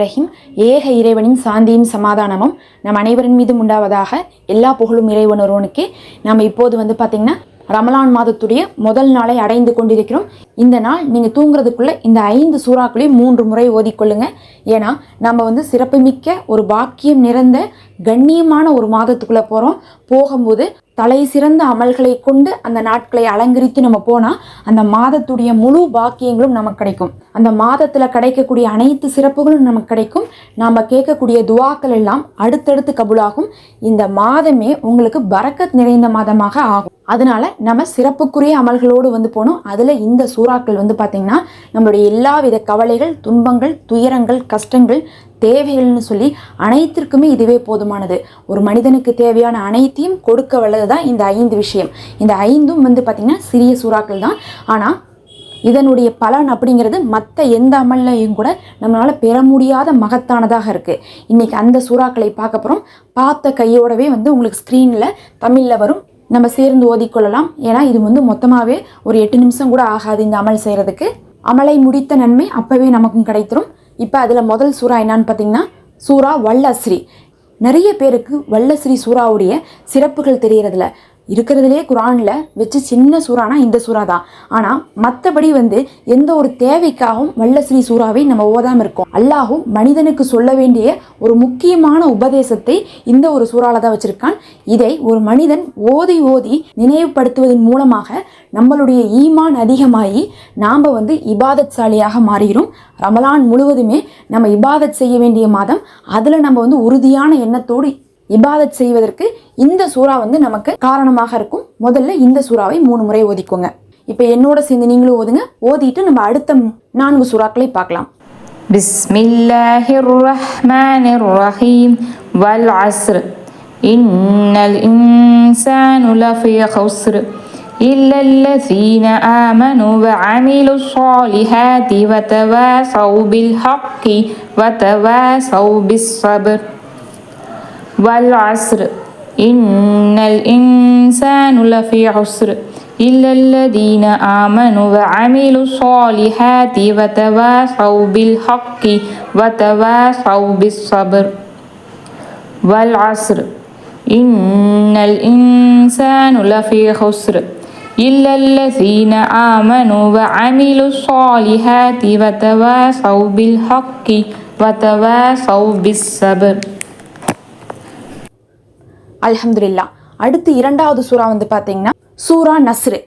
ரஹீம் ஏக இறைவனின் சாந்தியும் சமாதானமும் நம் அனைவரின் மீதும் உண்டாவதாக எல்லா புகழும் இறைவன் ஒருவனுக்கே. நாம் இப்போது வந்து பார்த்திங்கன்னா ரமலான் மாதத்துடைய முதல் நாளை அடைந்து கொண்டிருக்கிறோம். இந்த நாள் நீங்கள் தூங்குறதுக்குள்ளே இந்த ஐந்து சூறாக்களையும் மூன்று முறை ஓதிக்கொள்ளுங்க. ஏன்னா நம்ம வந்து சிறப்புமிக்க ஒரு பாக்கியம் நிறைந்த கண்ணியமான ஒரு மாதத்துக்குள்ளே போகிறோம் போகும்போது தலை சிறந்த அமல்களை கொண்டு அந்த நாட்களை அலங்கரித்து நம்ம போனால் அந்த மாதத்துடைய முழு பாக்கியங்களும் நமக்கு கிடைக்கும். அந்த மாதத்தில் கிடைக்கக்கூடிய அனைத்து சிறப்புகளும் நமக்கு கிடைக்கும். நாம் கேட்கக்கூடிய துவாக்கள் எல்லாம் அடுத்தடுத்து கபுலாகும். இந்த மாதமே உங்களுக்கு பறக்கத் நிறைந்த மாதமாக ஆகும். அதனால நம்ம சிறப்புக்குரிய அமல்களோடு வந்து போனோம். அதில் இந்த சூறாக்கள் வந்து பார்த்திங்கன்னா நம்மளுடைய எல்லா வித கவலைகள் துன்பங்கள் துயரங்கள் கஷ்டங்கள் தேவைகள்னு சொல்லி அனைத்திற்குமே இதுவே போதுமானது. ஒரு மனிதனுக்கு தேவையான அனைத்தையும் கொடுக்க வல்லது தான் இந்த ஐந்து விஷயம். இந்த ஐந்தும் வந்து பார்த்திங்கன்னா சிறிய சூறாக்கள் தான். ஆனால் இதனுடைய பலன் அப்படிங்கிறது மற்ற எந்த அமல்லையும் கூட நம்மளால் பெற முடியாத மகத்தானதாக இருக்குது இன்றைக்கி அந்த சூறாக்களை பார்க்க போகிறோம் பார்த்த கையோடவே வந்து உங்களுக்கு ஸ்க்ரீனில் தமிழில் வரும் நம்ம சேர்ந்து ஓதிக்கொள்ளலாம். ஏன்னா இது வந்து மொத்தமாகவே ஒரு எட்டு நிமிஷம் கூட ஆகாது இந்த அமல் செய்கிறதுக்கு அமலை முடித்த நன்மை அப்போவே நமக்கும் கிடைத்திரும். இப்போ அதில் முதல் சூறா என்னன்னு பார்த்தீங்கன்னா சூறா வல்லஸ்ரீ. நிறைய பேருக்கு வல்லஸ்ரீ சூறாவுடைய சிறப்புகள் தெரியறதில்ல. இருக்கிறதுலே குரானில் வச்சு சின்ன சூறானா இந்த சூறா தான். ஆனால் மற்றபடி வந்து எந்த ஒரு தேவைக்காகவும் வல்லஸ்ரீ சூறாவை நம்ம ஓதாமல் இருக்கோம். அல்லாஹும் மனிதனுக்கு சொல்ல வேண்டிய ஒரு முக்கியமான உபதேசத்தை இந்த ஒரு சூறாவில் தான் வச்சுருக்கான். இதை ஒரு மனிதன் ஓதி ஓதி நினைவுபடுத்துவதன் மூலமாக நம்மளுடைய ஈமான் அதிகமாகி நாம் வந்து இபாதத்சாலியாக மாறுகிறோம் ரமலான் முழுவதுமே நம்ம இபாதத் செய்ய வேண்டிய மாதம் அதில் நம்ம வந்து உறுதியான எண்ணத்தோடு இபாதத் செய்வதற்கு இந்த சூறா வந்து நமக்கு காரணமாக இருக்கும் முதல்ல இந்த சூறாவை மூணு முறை ஓதிக்கோங்க இப்போ என்னோட சேர்ந்து நீங்களும் ஓதுங்க ஓதிட்டு நம்ம அடுத்த நான்கு சூறாக்களை பார்க்கலாம் بسم الله الرحمن الرحيم والعصر إن الإنسان لفي خسر إلا الذين آمنوا وعملوا الصالحات وتواصوا بالحق وتواصوا بالصبر والعصر إن الإنسان لفي عسر. إلا الذين آمنوا وعملوا الصالحات وتواصوا بالحق وتواصوا بالصبر والعصر إن الإنسان لفي خسر. إلا الذين آمنوا وعملوا الصالحات وتواصوا بالحق وتواصوا بالصبر அல்ஹம்துலில்லா அடுத்து இரண்டாவது சூறா வந்து பார்த்தீங்கன்னா சூரா நஸ்ரு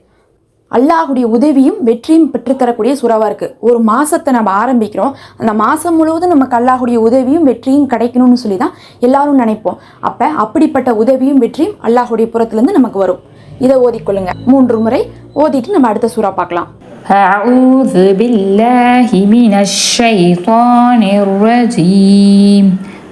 அல்லாஹுடைய உதவியும் வெற்றியும் பெற்றுத்தரக்கூடிய சூறாவாக இருக்குது ஒரு மாதத்தை நம்ம ஆரம்பிக்கிறோம் அந்த மாதம் முழுவதும் நமக்கு அல்லாஹுடைய உதவியும் வெற்றியும் கிடைக்கணும்னு சொல்லி தான் எல்லாரும் நினைப்போம் அப்போ அப்படிப்பட்ட உதவியும் வெற்றியும் அல்லாஹுடைய புறத்துலேருந்து நமக்கு வரும் இதை ஓதிக்கொள்ளுங்க மூன்று முறை ஓதிட்டு நம்ம அடுத்த சூறா பார்க்கலாம் أعوذ بالله من الشيطان الرجيم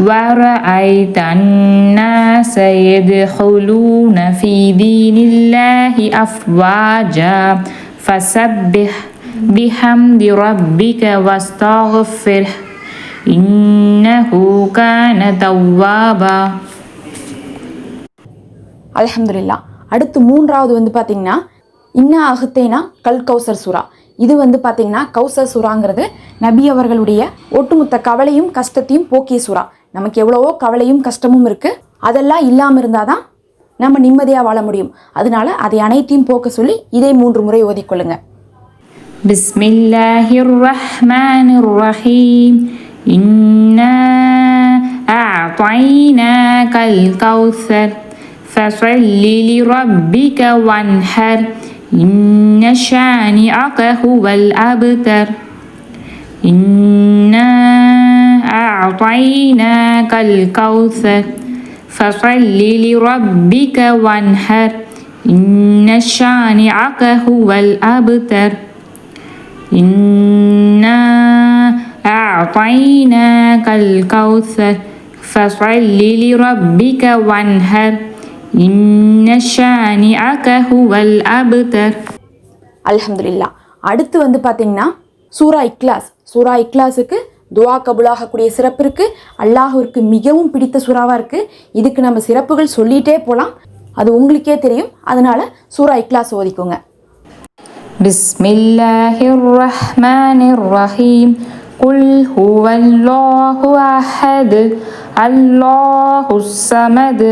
ورأيت الناس يدخلون في دين الله أفواجا فسبح بحمد ربك واستغفره إنه كان توابا அல்ஹம்துலில்லா அடுத்து மூன்றாவது வந்து பார்த்தீங்கன்னா இன்னா அகுத்தேனா கல் கௌசர் சூரா இது வந்து பார்த்திங்கன்னா கௌசர் சுறாங்கிறது நபி அவர்களுடைய ஒட்டுமொத்த கவலையும் கஷ்டத்தையும் போக்கிய சுறா. நமக்கு எவ்வளவோ கவலையும் கஷ்டமும் இருக்குது அதெல்லாம் இல்லாமல் இருந்தால் தான் நம்ம நிம்மதியாக வாழ முடியும். அதனால அதை அனைத்தையும் போக்க சொல்லி இதை மூன்று முறை ஓதிக்கொள்ளுங்க. பிஸ்மில்லாஹிர் ரஹ்மானிர் ரஹீம் இன்னா அஅதைனாகல் கௌசர் ஃபஸல்லி லிரப்பிக வன்ஹர். إن شانئك هو الأبتر إنا أعطيناك الكوثر فصل لربك وانحر إن شانئك هو الأبتر إنا أعطيناك الكوثر فصل لربك وانحر இன்ன ஷானிஅக ஹுவல் அபுதர் அல்ஹம்துலில்லா. அடுத்து வந்து பார்த்தீங்கன்னா சூரா இக்லாஸ். சூரா இக்லாஸுக்கு துவா கபுலாகக்கூடிய சிறப்பு இருக்கு. அல்லாஹுவிற்கு மிகவும் பிடித்த சூறாவாக இருக்கு. இதுக்கு நம்ம சிறப்புகள் சொல்லிட்டே போகலாம் அது உங்களுக்கே தெரியும். அதனால சூரா இக்லாஸ் ஓதிக்கோங்க. பிஸ்மில்லாஹிர் ரஹ்மானிர் ரஹீம் குல் ஹுவல்லாஹு அஹது. அல்லாஹு சமது.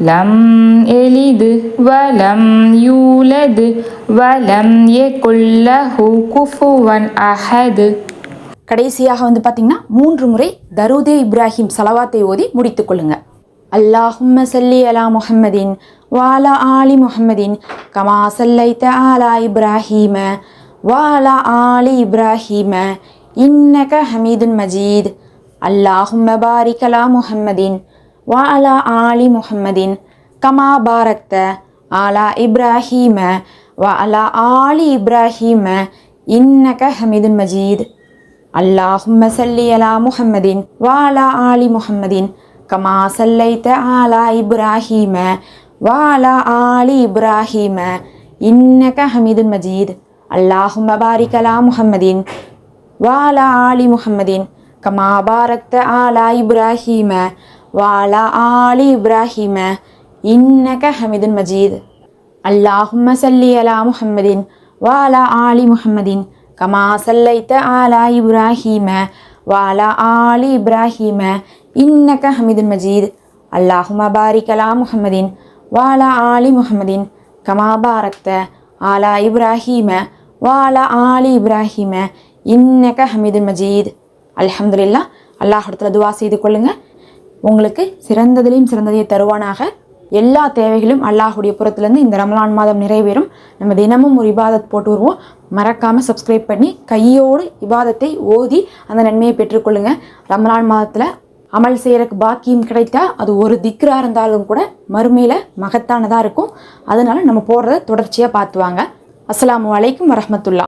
லம் எளிது வலம் யூலது வலம் எ கொல்லஹு குஃபுவன் அஹது. கடைசியாக வந்து பார்த்திங்கன்னா மூன்று முறை தருதே இப்ராஹிம் சலவாத்தை ஓதி முடித்துக்கொள்ளுங்க அல்லாஹும்ம சல்லி அலா முஹம்மதின் வாலா ஆலி முஹம்மதின் கமா சல்லைத்த ஆலா இப்ராஹீம வாலா ஆலி இப்ராஹீம இன்னக ஹமீதுன் மஜீத். அல்லாஹும்ம அலா முஹம்மதின் வா அலா ஆலி முஹம்மதின் கமா பாரக்த ஆலா இப்ராஹீம வ அலா ஆலி இப்ராஹீம இன்னக ஹமீதுன் மஜீத். அல்லாஹும்ம சல்லி அலா முஹம்மதின் வா அலா ஆலி முஹம்மதின் கமா சல்லைத்த ஆலா இப்ராஹீம வா அலா ஆலி இப்ராஹீம இன்னக ஹமீதுன் மஜீத். அல்லாஹும்ம பாரிக் அலா முஹம்மதின் வா அலா ஆலி முஹம்மதின் கமா பாரக்த ஆலா இப்ராஹீம வாலா ஆலி இப்ராஹிம இன்னக ஹமிதுன் மஜீத். அல்லாஹும்ம சல்லி அலா முஹம்மதின் வாலா ஆலி முஹம்மதின் கமா சல்லைத்த ஆலா இப்ராஹிம வாலா ஆலி இப்ராஹிம இன்னக ஹமிதுன் மஜீத். அல்லாஹும பாரிக் அலா முஹம்மதின் வாலா ஆலி முஹம்மதின் கமா பாரக்த ஆலா இப்ராஹிம வாலா ஆலி இப்ராஹிம இன்னக ஹமீது மஜீத். அலமதுல்லா அல்லாஹிடத்தில் துவா செய்து கொள்ளுங்கள் உங்களுக்கு சிறந்ததிலையும் சிறந்ததை தருவானாக. எல்லா தேவைகளும் அல்லாஹுடைய புறத்துலேருந்து இந்த ரமலான் மாதம் நிறைவேறும். நம்ம தினமும் ஒரு இபாதத் போட்டு வருவோம். மறக்காமல் சப்ஸ்கிரைப் பண்ணி கையோடு இபாதத்தை ஓதி அந்த நன்மையை பெற்றுக்கொள்ளுங்கள் ரமலான் மாதத்தில் அமல் செய்கிறக்கு பாக்கியம் கிடைத்தா அது ஒரு திக்ராக இருந்தாலும் கூட மறுமையில் மகத்தானதாக இருக்கும். அதனால் நம்ம போடுறத தொடர்ச்சியாக பார்த்துவாங்க. அஸ்லாம் அலைக்கும் வரமத்துல்லா